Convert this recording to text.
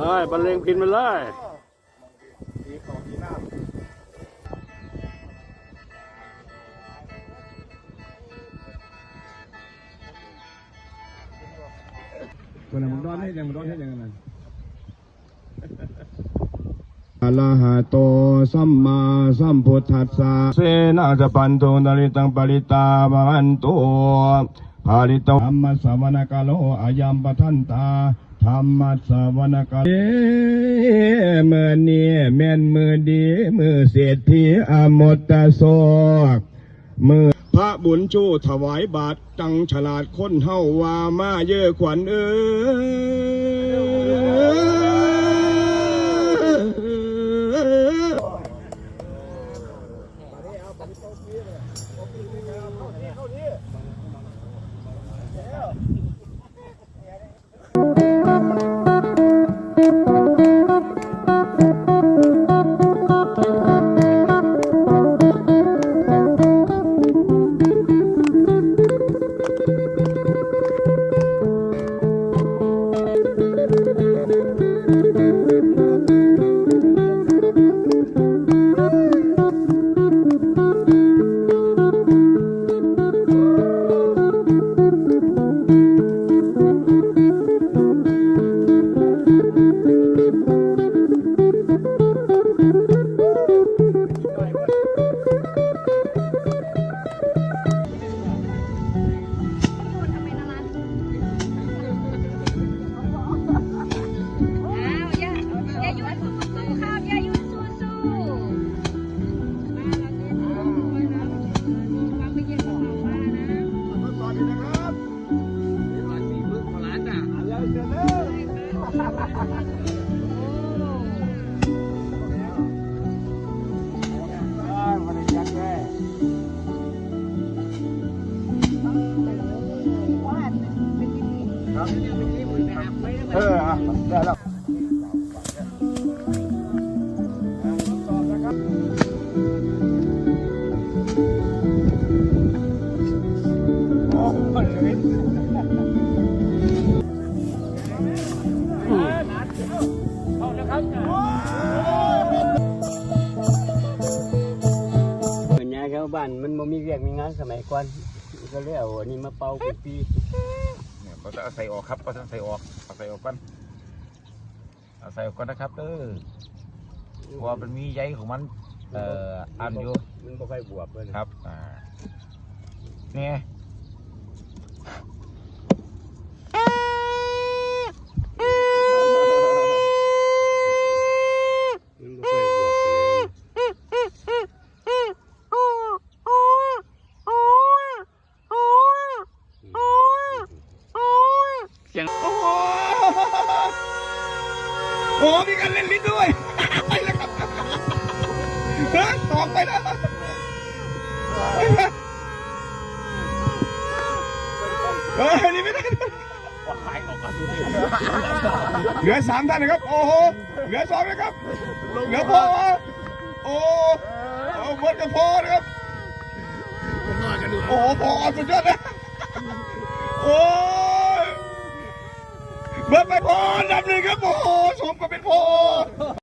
ได้บรรเลงพินมาเลยดีของดีหน้าคนนั้นมึงร้อนให้ยังมึงร้อนให้ยังไงอะระหะโตสัมมาสัมพุทธัสสะเสนาสปันโตนาริตังปริตามันโตภาริตธรรมสวนกาโลอายัมปทันตา ธรรมสวนกาเอ้มือนี้แม่นมือดีมือเศรษฐีอมตะโศกมือพระบุญชูถวายบาทตังฉลาดคนเฮาวามาเยอะขวัญเอ้ย เอออะได้แล้วเห บ้านมันบ่มีเวียกมีงานสมัยก่อนก็เลยเอาอันนี้มาเป่าเป็นปีเนี่ยเราจะเอาใส่ออกครับเราจะเอาใส่ออกเอาใส่ออกก่อนเอาใส่ออกก่อนนะครับเออเพราะว่ามันมีใยของมัน เอ่ออันอยู่มันบ่ค่อยบวบเลยครับอ่าเนี่ย มันบ่ค่อยบวบเลย โอ้โหมีการเล่นลิ้นด้วยไปแล้วครับเฮ้ยตอกไปแล้วเฮ้ยนี่ไม่ได้เหลือสามท่านนะครับ โอ้โห เหลือสองนะครับ เหลือพอโอ้โอ้หมดกันพอนะครับ โอ้โหพอสุดยอดนะ